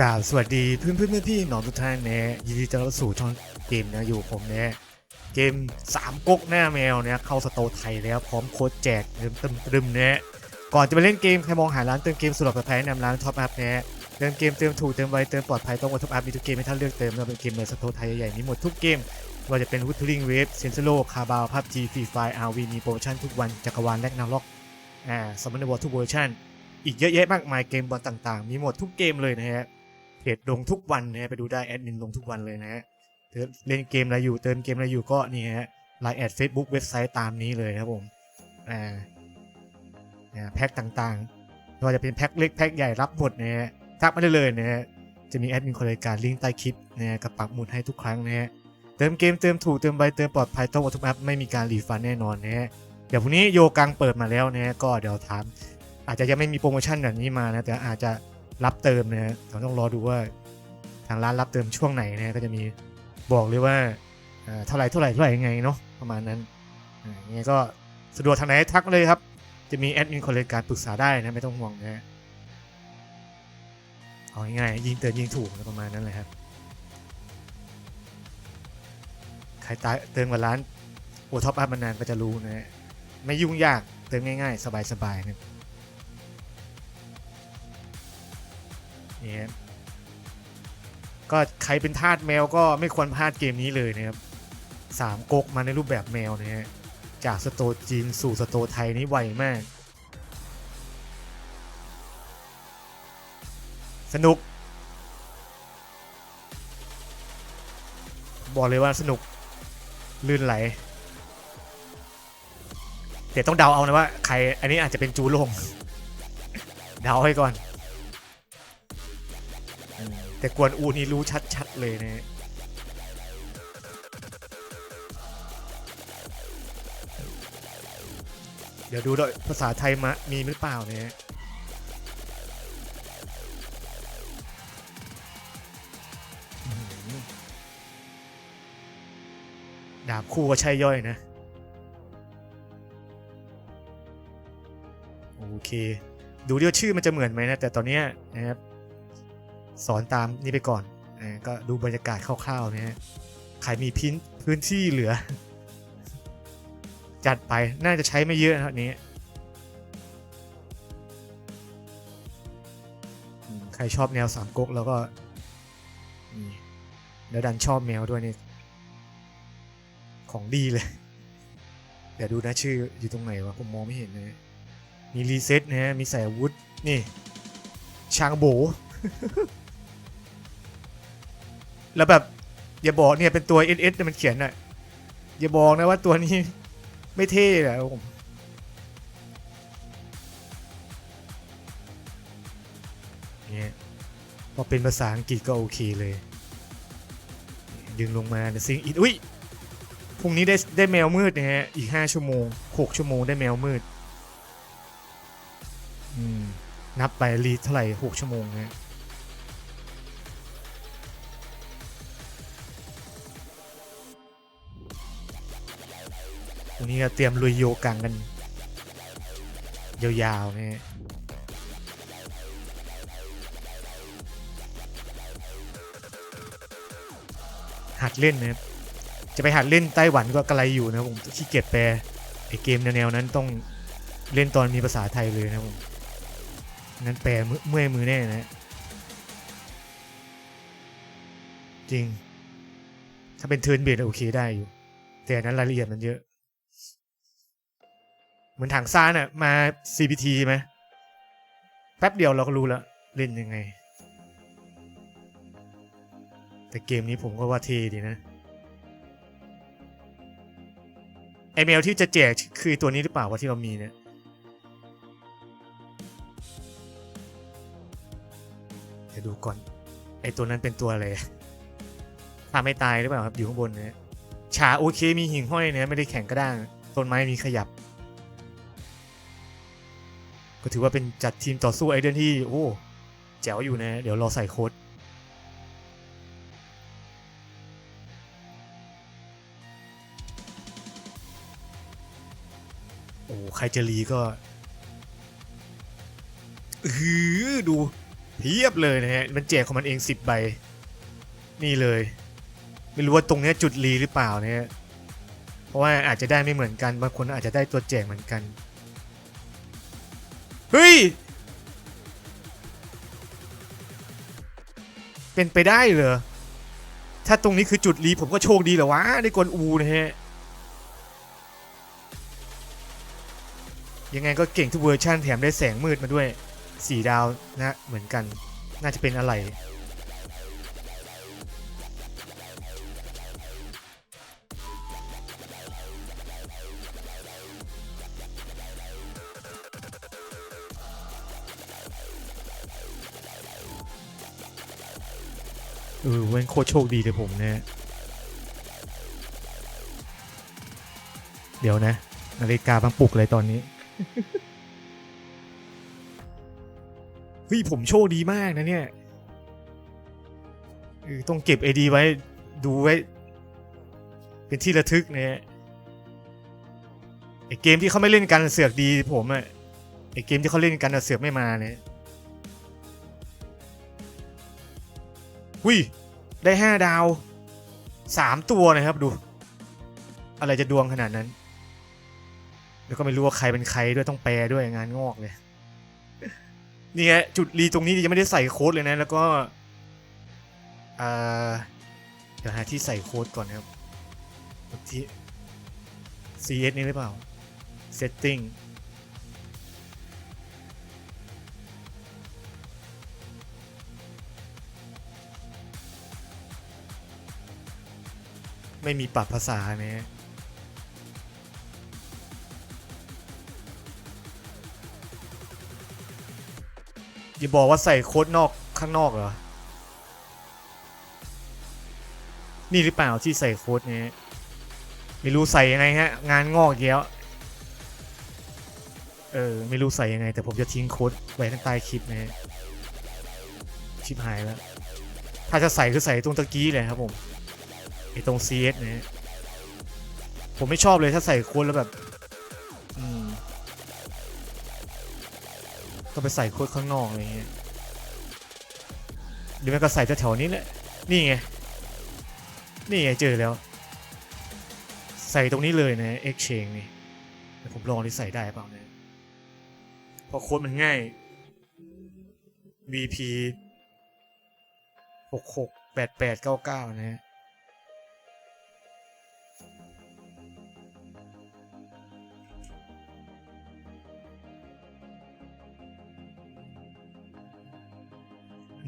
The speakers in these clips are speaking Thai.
กราบสวัสดีเพื่อนเพื่อนๆพี่ๆน้องทุกท่านนะยินดีต้อนรับสู่ช่องเกมนะอยู่ผมนี่เกม3ก๊กหน้าแมวเนี่ยเข้าสโตร์ไทยแล้วพร้อมโค้ดแจกเติมเติมเนี่ยก่อนจะไปเล่นเกมใครมองหาร้านเติมเกมสุดปลอดภัยแนะนำร้านท็อปอัพนี่เติมเกมเติมถูกเติมไวเติมปลอดภัยต้องกดท็อปอัพมีทุกเกมให้ท่านเลือกเติมเราเป็นเกมในสโตร์ไทยใหญ่ๆนี้หมดทุกเกมว่าจะเป็นวุฒิลิงเวฟเซนเซโลคาบาวพับจีฟรีไฟอาร์วีมีโปรโมชั่นทุกวันจักรวาลแลกนาล็อกอ่าสมมติว่าทุกเวอร์ชันอีกเยอะแยะมากมายเกมบอลต่างๆ มีหมดทุกเกมเลยนะฮะ เพจลงทุกวันนะฮะไปดูได้แอดมินลงทุกวันเลยนะฮะเล่นเกมอะไรอยู่เติมเกมอะไรอยู่ก็นี่ฮะไลน์แอดเฟซบุ๊กเว็บไซต์ตามนี้เลยครับผมอ่าอ่าแพ็คต่างๆไม่ว่าจะเป็นแพ็คเล็กแพ็คใหญ่รับหมดนะฮะทักมาได้เลยนะฮะจะมีแอดมินคนรายการลิงก์ใต้คลิปนะฮะกับปักหมุดให้ทุกครั้งนะฮะเติมเกมเติมถูกเติมใบเติมปลอดภัยต้องวัตถุแอปไม่มีการรีฟันแน่นอนนะฮะเดี๋ยวพรุ่งนี้โยกังเปิดมาแล้วนะฮะก็เดี๋ยวถาม อาจจะยังไม่มีโปรโมชั่นแบบนี้มานะแต่อาจจะ รับเติมนะฮะเราต้องรอดูว่าทางร้านรับเติมช่วงไหนนะก็จะมีบอกเลยว่าเท่าไหร่เท่าไหร่เท่าไหร่ยังไงเนาะประมาณนั้นอ่ายังไงก็สะดวกทางไหนทักเลยครับ จะมีแอดมินคนเลยการปรึกษาได้นะไม่ต้องห่วงนะฮะเอาง่ายๆยิงเตือนยิงถูกประมาณนั้นเลยครับใครตายเติมกับร้านโอท็อปอัพมานานก็จะรู้นะฮะไม่ยุ่งยากเติมง่ายๆ สบายๆนะ นี่ก็ใครเป็นทาสแมวก็ไม่ควรพลาดเกมนี้เลยนะครับสามก๊กมาในรูปแบบแมวนะฮะจากสโตจีนสู่สโตไทยนี่ไวมาก สนุก บอกเลยว่าสนุก ลื่นไหล เดี๋ยวต้องเดาเอานะว่า ใครอันนี้อาจจะเป็นจูลง เดาให้ก่อน แต่กวนอูนี่รู้ชัดๆเลยนะเดี๋ยวดูด้วยภาษาไทยมามีหรือเปล่าเนี่ยดาบคู่ก็ใช่ย่อยนะ โอเค ดูดิว่าชื่อมันจะเหมือนไหมนะ แต่ตอนเนี้ยนะครับ สอนตามนี่ไปก่อนอก็ดูบรรยากาศคร่าวๆนะฮะใครมีพินพื้นที่เหลือ จัดไปน่าจะใช้ไม่เยอะนะครับนี้ ใครชอบแนวสามก๊กแล้วก็แล้วดันชอบแมวด้วยนี่ของดีเลย เดี๋ยวดูนะชื่ออยู่ตรงไหนวะผมมองไม่เห็นเลยมีรีเซ็ตนะฮะมีใส่อาวุธนี่ช้างโบ แล้วแบบอย่าบอกเนี่ยเป็นตัว S S มันเขียนอะอย่าบอกนะว่าตัวนี้ไม่เท่อะผมเนี่ยพอเป็นภาษาอังกฤษก็โอเคเลย ดึงลงมาซิงอินอุ้ยพรุ่งนี้ได้ได้แมวมืดนะฮะอีก 5 ชั่วโมง 6 ชั่วโมงได้แมวมืดอืมนับไปรีเท่าไหร่ 6 ชั่วโมงนะ วันนี้ก็เตรียมลุยโยกังกัน ยาวๆนะฮะหัดเล่นนะครับจะไปหัดเล่นไต้หวันก็กระไรอยู่นะผมขี้เกียจแปลไอเกมแนวๆนั้นต้องเล่นตอนมีภาษาไทยเลยนะผมนั้นแปลเมื่อยมือแน่นะจริง ถ้าเป็นเทิร์นเบดโอเคได้อยู่ แต่นั้นรายละเอียดมันเยอะ เหมือนถังซ่านอะมา CPT ไหมแป๊บเดียวเราก็รู้แล้วเล่นยังไง แต่เกมนี้ผมก็ว่าเทดีนะไอเมลที่จะแจกคือตัวนี้หรือเปล่าวะที่เรามีเนี่ยเดี๋ยวดูก่อน ไอตัวนั้นเป็นตัวอะไรทำไม่ตายหรือเปล่าครับอยู่ข้างบนเนี่ยฉาโอเคมีหิ่งห้อยเนี่ยไม่ได้แข็งกระด้างต้นไม้มีขยับ ถือว่าเป็นจัดทีมต่อสู้ไอเดนที่ โอ้แจ๋วอยู่นะ เดี๋ยวรอใส่โค้ดโอ้ใครจะรีก็อือหือดูเพียบเลยนะฮะ มันแจกของมันเองสิบใบ นี่เลย ไม่รู้ว่าตรงนี้จุดรีหรือเปล่านี่ยเพราะว่าอาจจะได้ไม่เหมือนกัน บางคนอาจจะได้ตัวแจกเหมือนกัน เฮ้ย เป็นไปได้เหรอ ถ้าตรงนี้คือจุดรีผมก็โชคดีเหรอวะ ได้กวนอูนะฮะ ยังไงก็เก่งทุกเวอร์ชันแถมได้แสงมืดมาด้วยสี่ดาวนะ เหมือนกัน น่าจะเป็นอะไร เออเว้นโคตรโชคดีเลยผมเนี่ยเดี๋ยวนะ นาฬิกาบังปลุกเลยตอนนี้ เฮ้ย ผมโชคดีมากนะเนี่ยเออต้องเก็บไอดีไว้ดูไว้ เป็นที่ระทึกนะฮะไอเกมที่เขาไม่เล่นกันเสือกดีผมอะไอเกมที่เขาเล่นกันอะเสือกไม่มาเนี่ย หุยได้ห้าดาวสามตัวนะครับดู อะไรจะดวงขนาดนั้น แล้วก็ไม่รู้ว่าใครเป็นใครด้วยต้องแปลด้วยงานงอกเลยนี่ไงจุดรีตรงนี้ยังไม่ได้ใส่โค้ดเลยนะ แล้วก็อ่าเดี๋ยวหาที่ใส่โค้ดก่อนนะครับที่ CS นี่หรือเปล่า setting ไม่มีปรับภาษาเนี่ยอย่าบอกว่าใส่โค้ดนอกข้างนอกเหรอ นี่หรือเปล่าที่ใส่โค้ดเนี้ยไม่รู้ใส่ยังไงฮะ งานงอกอีกแล้วเออ ไม่รู้ใส่ยังไง แต่ผมจะทิ้งโค้ดไว้ข้างใต้คลิปนะฮะชิบหายแล้ว ถ้าจะใส่คือใส่ตรงตะกี้เลยครับผม ไอตรง CS นะฮะผมไม่ชอบเลยถ้าใส่โค้ดแล้วแบบก็ไปใส่โค้ดข้างนอกอะไรเงี้ยหรือแม่ก็ใส่แถวๆนี้แหละนี่ไง นี่ไงเจอแล้ว ใส่ตรงนี้เลยนะ exchange นี่ผมลองที่ใส่ได้เปล่าเนี่ยพราะโค้ดมันง่าย VP หกหกแปดแปดเก้าเก้านะฮะ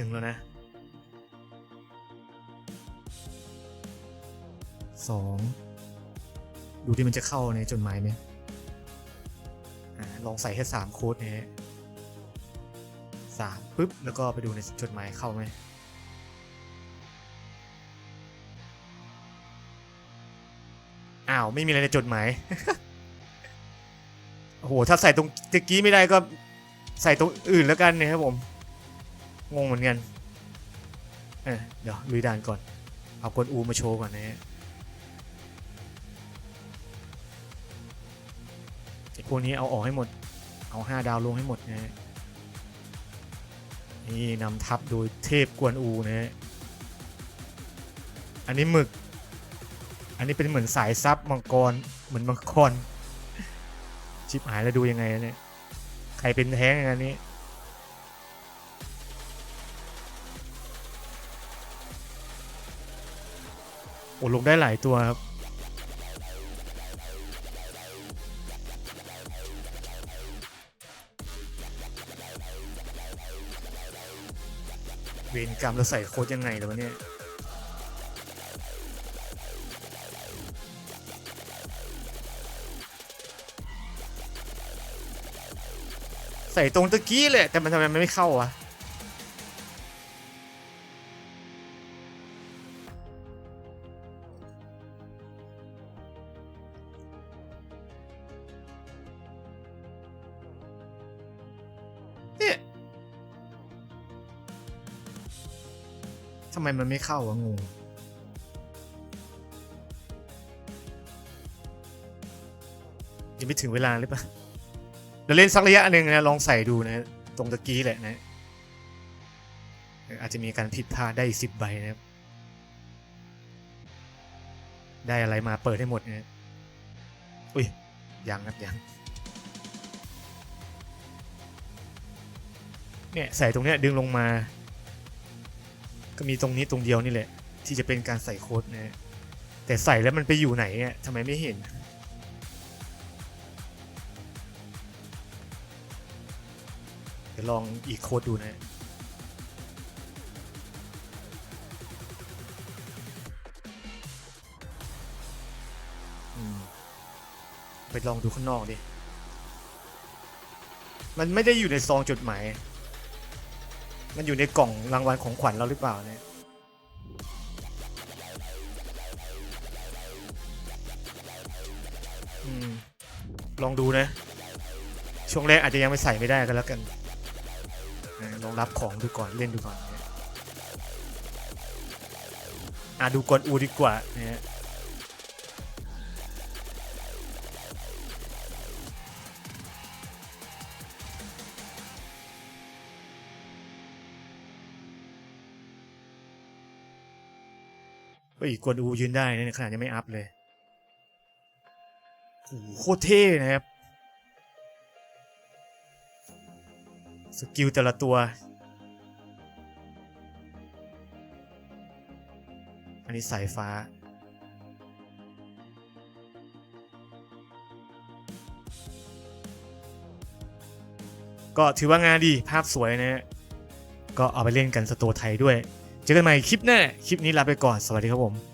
นึ่งแล้วนะสองดูที่มันจะเข้าในจดหมายไหมอลองใส่แค่สามโค้ดนี้สามปุ๊บ แล้วก็ไปดูในจดหมายเข้าไหมอ้าว ไม่มีอะไรในจดหมายโอ้โห ถ้าใส่ตรงตะกี้ไม่ได้ก็ใส่ตรงอื่นแล้วกันเนี่ยครับผม งงเหมือนกันเเดี๋ยวลุยด่านก่อน เอากดอูมาโชว์ก่อนนะฮะไอ้พวกนี้เอาออกให้หมด เอาห้าดาวลงให้หมดนะฮะ นี่นำทัพโดยเทพกวนอูนะฮะ อันนี้หมึก อันนี้เป็นเหมือนสายซับมังกร เหมือนมังกร ชิบหายแล้วดูยังไงเนี่ย ใครเป็นแท้งอันนี้ โอ้ลงได้หลายตัวครับ เวรกรรมเราใส่โค้ดยังไงเลยวะเนี่ยใส่ตรงตะกี้แหละแต่มันทำไมมันไม่เข้าวะ ทำไมมันไม่เข้าวะงงยังไม่ถึงเวลาหรือเปล่าเดี๋ยวเล่นสักระยะหนึ่งนะลองใส่ดูนะ ตรงตะกี้แหละนะ อาจจะมีการผิดพลาดได้อีกสิบใบนะครับ ได้อะไรมาเปิดให้หมดนะอุ้ยยังครับยังเนี่ยใส่ตรงเนี้ยดึงลงมา ก็มีตรงนี้ตรงเดียวนี่แหละ ที่จะเป็นการใส่โค้ดนะฮะแต่ใส่แล้วมันไปอยู่ไหนอะทำไมไม่เห็น เดี๋ยวลองอีกโค้ดดูนะฮะไปลองดูข้างนอกดิ มันไม่ได้อยู่ในซองจดหมาย มันอยู่ในกล่องรางวัลของขวัญเราหรือเปล่าเนี่ย อืม ลองดูนะ ช่วงแรกอาจจะยังไม่ใส่ไม่ได้ก็แล้วกันลองรับของดูก่อนเล่นดูก่อนอะดูกวนอูดีกว่าเนะ ฮะเฮ้ยกวนอูยืนได้ในขนาดยังไม่อัพเลยโอ้โหโคตรเท่นะครับ สกิลแต่ละตัว อันนี้สายฟ้าก็ถือว่างานดีภาพสวยนะฮะก็เอาไปเล่นกันสตร์ไทยด้วย จอกันใหม่คลิปหน้า คลิปนี้ลาไปก่อน สวัสดีครับผม